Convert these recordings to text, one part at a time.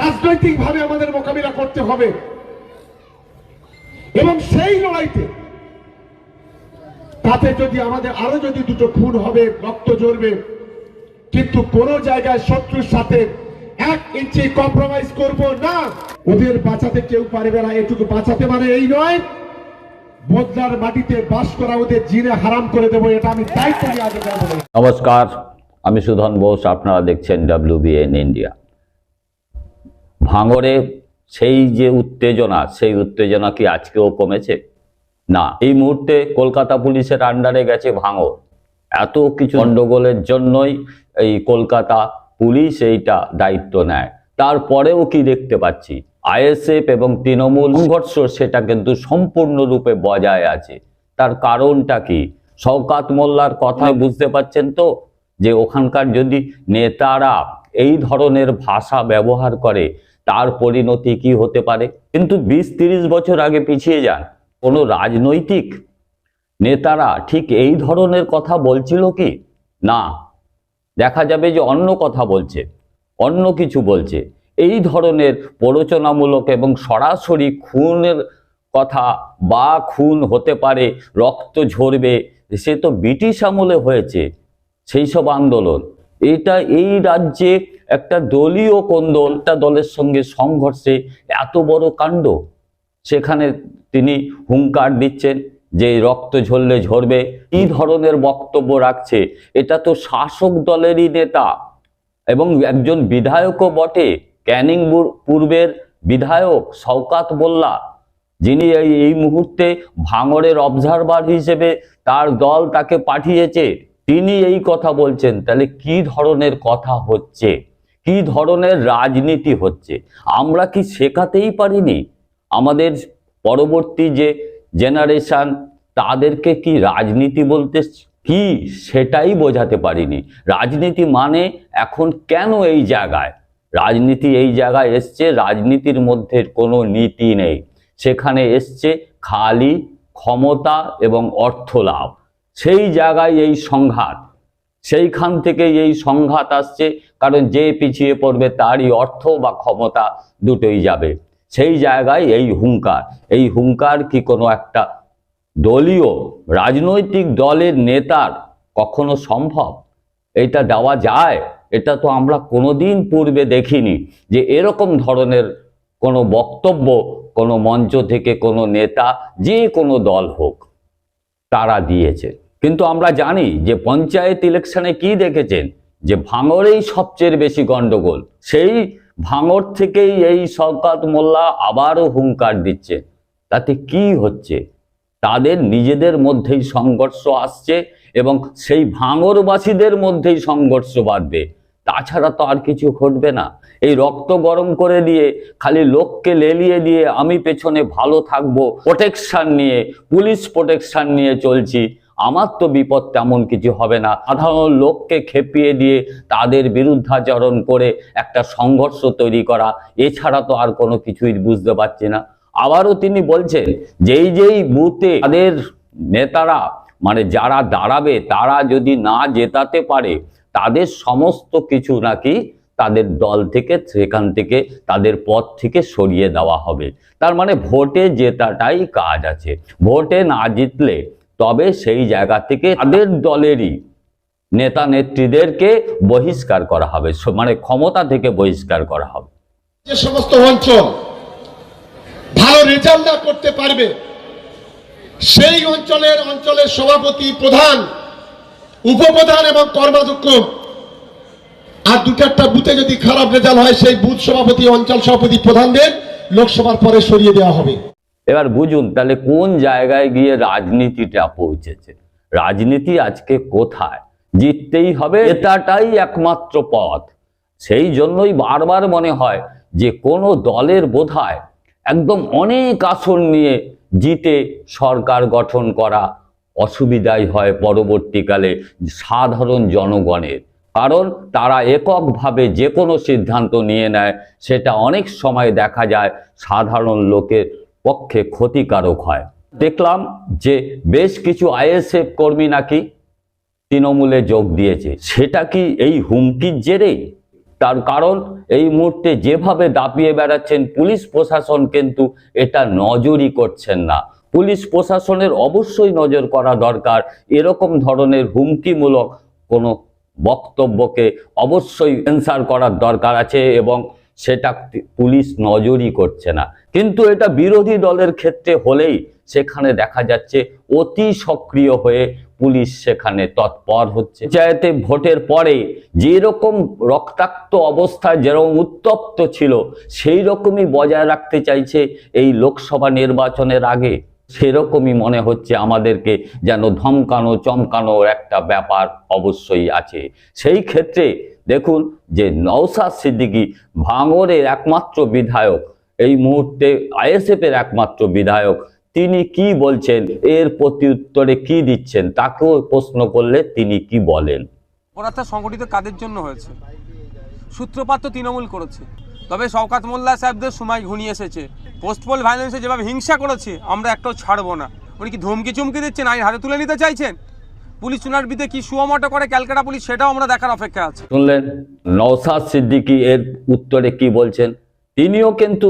রাজনৈতিকভাবে আমাদের মোকাবিলা করতে হবে। এবং সেই লড়াইতে তাতে যদি আমাদের আরও যদি দুটো খুন হবে, রক্ত ঝরবে, কিন্তু কোন জায়গায় শত্রুর সাথে এক ইঞ্চি কম্প্রোমাইজ করব না। ওদের বাঁচাতে কেউ পারবে না, এটুকু বাঁচাতে মানে এই নয়। বদলার মাটিতে বাস করা ওদের জিনে হারাম করে দেবো, এটা আমি দায়িত্ব নিয়ে আগে নমস্কার, আমি সুধন বোস, আপনারা দেখছেন ডাব্লিউবিএন ইন্ডিয়া ভাঙরে সেই যে উত্তেজনা, সেই উত্তেজনা কি আজকেও কমেছে? না। এই মুহূর্তে কলকাতা পুলিশের আন্ডারে গেছে ভাঙর এত কিছু গণ্ডগোলের জন্যই এই কলকাতা পুলিশ এইটা দায়িত্ব নেয়। তারপরেও কি দেখতে পাচ্ছি? আইএসএফ এবং তৃণমূল সংঘর্ষ সেটা কিন্তু সম্পূর্ণরূপে বজায় আছে। তার কারণটা কি? শওকাত মোল্লার কথা বুঝতে পাচ্ছেন তো? যে ওখানকার যদি নেতারা এই ধরনের ভাষা ব্যবহার করে তার পরিণতি কি হতে পারে? কিন্তু বিশ তিরিশ বছর আগে পিছিয়ে যান। কোনো রাজনৈতিক নেতারা ঠিক এই ধরনের কথা বলছিল কি? না। দেখা যাবে যে অন্য কথা বলছে, অন্য কিছু বলছে। এই ধরনের প্ররোচনামূলক এবং সরাসরি খুনের কথা বা খুন হতে পারে, রক্ত ঝরবে, সে তো ব্রিটিশ আমলে হয়েছে, সেই সব আন্দোলন। এটা এই রাজ্যে একটা দলীয় কোন্দল, একটা দলের সঙ্গে সংঘর্ষে এত বড় কাণ্ড। সেখানে তিনি হুঙ্কার দিচ্ছেন যে রক্ত ঝরলে ঝরবে, কি ধরনের বক্তব্য রাখছে? এটা তো শাসক দলেরই নেতা। এবং একজন বিধায়কও বটে, ক্যানিং পূর্বের বিধায়ক শওকাত মোল্লা। যিনি এই এই মুহূর্তে ভাঙড়ের অবজারভার হিসেবে তার দল তাকে পাঠিয়েছে। তিনি এই কথা বলছেন। তাহলে কি ধরনের কথা হচ্ছে? কি ধরনের রাজনীতি হচ্ছে? আমরা কি শেখাতেই পারিনি? আমাদের পরবর্তী যে জেনারেশান তাদেরকে কি রাজনীতি বলতে কি সেটাই বোঝাতে পারিনি। রাজনীতি মানে এখন কেন এই জায়গায়? রাজনীতি এই জায়গায় এসছে, রাজনীতির মধ্যে কোনো নীতি নেই। সেখানে এসছে খালি ক্ষমতা এবং অর্থ লাভ সেই জায়গায় এই সংঘাত। সেইখান থেকে এই সংঘাত আসছে, কারণ যে পিছিয়ে পড়বে তারই অর্থ বা ক্ষমতা দুটোই যাবে। সেই জায়গায় এই হুঙ্কার এই হুঙ্কার কি কোনো একটা দলীয় রাজনৈতিক দলের নেতার কখনো সম্ভব? এটা দেওয়া যায়, এটা তো আমরা কোনোদিন পূর্বে দেখিনি যে এরকম ধরনের কোনো বক্তব্য কোনো মঞ্চ থেকে কোনো নেতা যে কোনো দল হোক, তারা দিয়েছে। কিন্তু আমরা জানি যে পঞ্চায়েত ইলেকশনে কি দেখেছেন? যে ভাঙরেই সবচেয়ে বেশি গন্ডগোল। সেই ভাঙর থেকেই এই শওকাত মোল্লা আবারও হুঙ্কার দিচ্ছে। তাতে কি হচ্ছে? তাদের নিজেদের মধ্যেই সংঘর্ষ আসছে এবং সেই ভাঙরবাসীদের মধ্যেই সংঘর্ষ বাড়বে তাছাড়া তো আর কিছু ঘটবে না। এই রক্ত গরম করে দিয়ে, খালি লোককে লেলিয়ে দিয়ে আমি পেছনে ভালো থাকব প্রোটেকশন নিয়ে, পুলিশ প্রোটেকশন নিয়ে চলছি। আমার তো বিপদ তেমন কিছু হবে না। সাধারণ লোককে খেপিয়ে দিয়ে তাদের বিরুদ্ধাচরণ করে একটা সংঘর্ষ তৈরি করা, এছাড়া তো আর কোনো কিছুই বুঝতে পারছি না। আবারও তিনি বলছেন, যেই যেই বুথে তাদের নেতারা মানে যারা দাঁড়াবে, তারা যদি না জেতাতে পারে, তাদের সমস্ত কিছু নাকি তাদের দল থেকে, সেখান থেকে, তাদের পদ থেকে সরিয়ে দেওয়া হবে। তার মানে ভোটে জেতাটাই কাজ আছে। ভোটে না জিতলে তবে সেই জায়গা থেকে তাদের দলেরই নেতা নেত্রীদেরকে বহিষ্কার করা হবে মানে ক্ষমতা থেকে বহিষ্কার করা হবে। যে সমস্ত অঞ্চল ভালো রেজাল্ট না করতে পারবে সেই অঞ্চলের অঞ্চলের সভাপতি প্রধান উপপ্রধান এবং কর্মাধ্যক্ষ আর দু চারটা বুথে যদি খারাপ রেজাল্ট হয় সেই বুথ সভাপতি অঞ্চল সভাপতি প্রধানদের লোকসভার পরে সরিয়ে দেওয়া হবে। এবার বুঝুন, তাহলে কোন জায়গায় গিয়ে রাজনীতিটা পৌঁছেছে? রাজনীতি আজকে কোথায়? জিততেই হবে, এটাটাই একমাত্র পথ। সেই জন্যই বারবার মনে হয় যে কোনো দলের বোধহয় একদম অনেক আসন নিয়ে জিতে সরকার গঠন করা অসুবিধাই হয় পরবর্তীকালে সাধারণ জনগণের। কারণ তারা এককভাবে যে কোনো সিদ্ধান্ত নিয়ে নেয়, সেটা অনেক সময় দেখা যায় সাধারণ লোকের পক্ষে ক্ষতিকারক হয়। দেখলাম যে বেশ কিছু আইএসএফ কর্মী নাকি তৃণমূলে যোগ দিয়েছে। সেটা কি এই হুমকির জেরেই তার কারণ এই মুহূর্তে যেভাবে দাপিয়ে বেড়াচ্ছেন পুলিশ প্রশাসন কিন্তু এটা নজরই করছেন না। পুলিশ প্রশাসনের অবশ্যই নজর করা দরকার। এরকম ধরনের হুমকিমূলক কোনো বক্তব্যকে অবশ্যই এনসার করার দরকার আছে এবং সেটা পুলিশ নজরই করছে না। কিন্তু এটা বিরোধী দলের ক্ষেত্রে হলেই সেখানে দেখা যাচ্ছে অতি সক্রিয় হয়ে পুলিশ সেখানে তৎপর হচ্ছে। পঞ্চায়েতে ভোটের পরে যেরকম রক্তাক্ত অবস্থা, যেরকম উত্তপ্ত ছিল সেই রকমই বজায় রাখতে চাইছে এই লোকসভা নির্বাচনের আগে। সেরকমই মনে হচ্ছে আমাদেরকে যেন ধমকানো, চমকানোর একটা ব্যাপার অবশ্যই আছে। সেই ক্ষেত্রে দেখুন যে নওসাদ সিদ্দিকী ভাঙরের একমাত্র বিধায়ক। এই মুহূর্তে আইএসএফ এর একমাত্র বিধায়ক। তিনি কি বলছেন? এর প্রতি উত্তরে কি দিচ্ছেন? তাকেও প্রশ্ন করলে তিনি কি বলেন? অপরাধটা সংগঠিত কাদের জন্য হয়েছে? সূত্রপাত তো তৃণমূল করেছে। তবে শওকাত মোল্লা সাহেবদের সময় ঘনিয়ে এসেছে। পোস্টপোল ভায়োলেন্সে যেভাবে হিংসা করেছে, আমরা একটাও ছাড়বো না। উনি কি ধমকি চমকি দিচ্ছেন? আইন হাতে তুলে নিতে চাইছেন? পুলিশ চুনার বিধে কি সুয়মটো করে ক্যালকাটা পুলিশ, সেটাও আমরা দেখার অপেক্ষা আছে। শুনলেন নওসাদ সিদ্দিকি এর উত্তরে কি বলছেন? তিনিও কিন্তু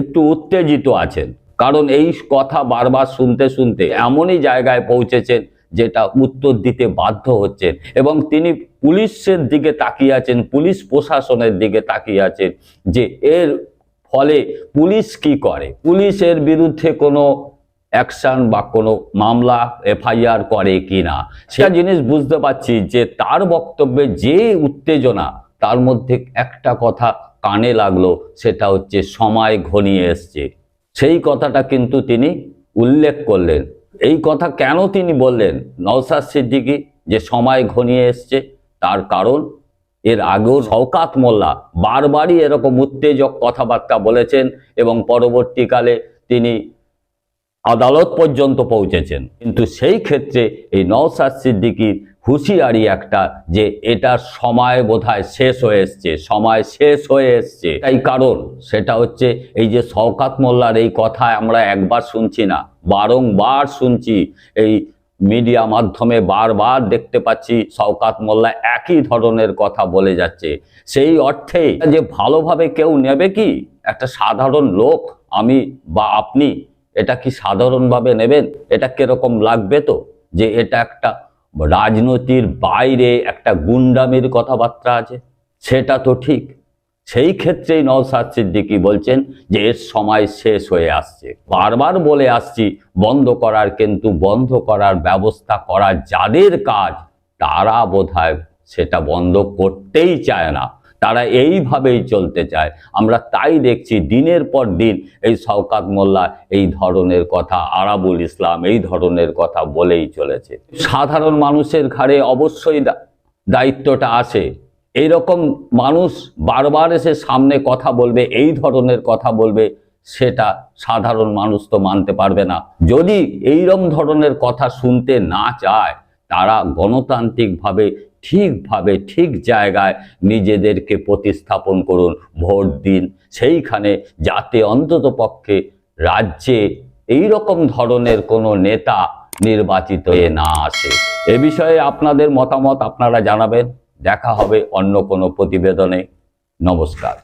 একটু উত্তেজিত আছেন, কারণ এই কথা বারবার শুনতে শুনতে এমনই জায়গায় পৌঁছেছেন যেটা উত্তর দিতে বাধ্য হচ্ছেন। এবং তিনি পুলিশের দিকে তাকিয়ে আছেন, পুলিশ প্রশাসনের দিকে তাকিয়ে আছেন যে এর ফলে পুলিশ কি করে? পুলিশের বিরুদ্ধে কোনো অ্যাকশন বা কোনো মামলা এফআইআর করে কি না সেটা জিনিস বুঝতে পারছি যে তার বক্তব্যে যে উত্তেজনা তার মধ্যে একটা কথা কানে লাগল সেটা হচ্ছে সময় ঘনিয়ে এসছে। সেই কথাটা কিন্তু তিনি উল্লেখ করলেন। এই কথা কেন তিনি বললেন? নওসাদ সিদ্দিকী যে সময় ঘনিয়ে এসছে তার কারণ এর আগেও শওকাত মোল্লা বারবারই এরকম উত্তেজক কথাবার্তা বলেছেন এবং পরবর্তীকালে তিনি আদালত পর্যন্ত পৌঁছেছেন। কিন্তু সেই ক্ষেত্রে এই নওসাদ সিদ্দিকির হুঁশিয়ারি একটা যে এটার সময় বোধহয় শেষ হয়ে এসছে, সময় শেষ হয়ে এসছে। এই কারণ, সেটা হচ্ছে এই যে শওকাত মোল্লার এই কথা আমরা একবার শুনছি না, বারংবার শুনছি, এই মিডিয়া মাধ্যমে বারবার দেখতে পাচ্ছি শওকাত মোল্লা একই ধরনের কথা বলে যাচ্ছে। সেই অর্থে যে ভালোভাবে কেউ নেবে কি? একটা সাধারণ লোক, আমি বা আপনি এটা কি সাধারণভাবে নেবেন? এটা কীরকম লাগবে তো? যে এটা একটা রাজনীতির বাইরে একটা গুন্ডামির কথাবার্তা আছে। সেটা তো ঠিক। সেই ক্ষেত্রেই নওসাদ সিদ্দিকী বলছেন যে এর সময় শেষ হয়ে আসছে। বারবার বলে আসছি, বন্ধ করার কিন্তু বন্ধ করার ব্যবস্থা করা যাদের কাজ, তারা বোধহয় সেটা বন্ধ করতেই চায় না। তারা এইভাবেই চলতে চায়। আমরা তাই দেখছি দিনের পর দিন এই শওকাত মোল্লা এই ধরনের কথা, আরাবুল ইসলাম এই ধরনের কথা বলেই চলেছে। সাধারণ মানুষের ঘাড়ে অবশ্যই দায়িত্বটা আসে এইরকম মানুষ বারবার এসে সামনে কথা বলবে, এই ধরনের কথা বলবে, সেটা সাধারণ মানুষ তো মানতে পারবে না। যদি এইরকম ধরনের কথা শুনতে না চায় তারা গণতান্ত্রিকভাবে ঠিকভাবে ঠিক জায়গায় নিজেদেরকে প্রতিস্থাপন করুন, ভোট দিন। সেইখানে যাতে অন্তত পক্ষে রাজ্যে এই রকম ধরনের কোনো নেতা নির্বাচিত হয়ে না আসে। এ বিষয়ে আপনাদের মতামত আপনারা জানাবেন। দেখা হবে অন্য কোনো প্রতিবেদনে। নমস্কার।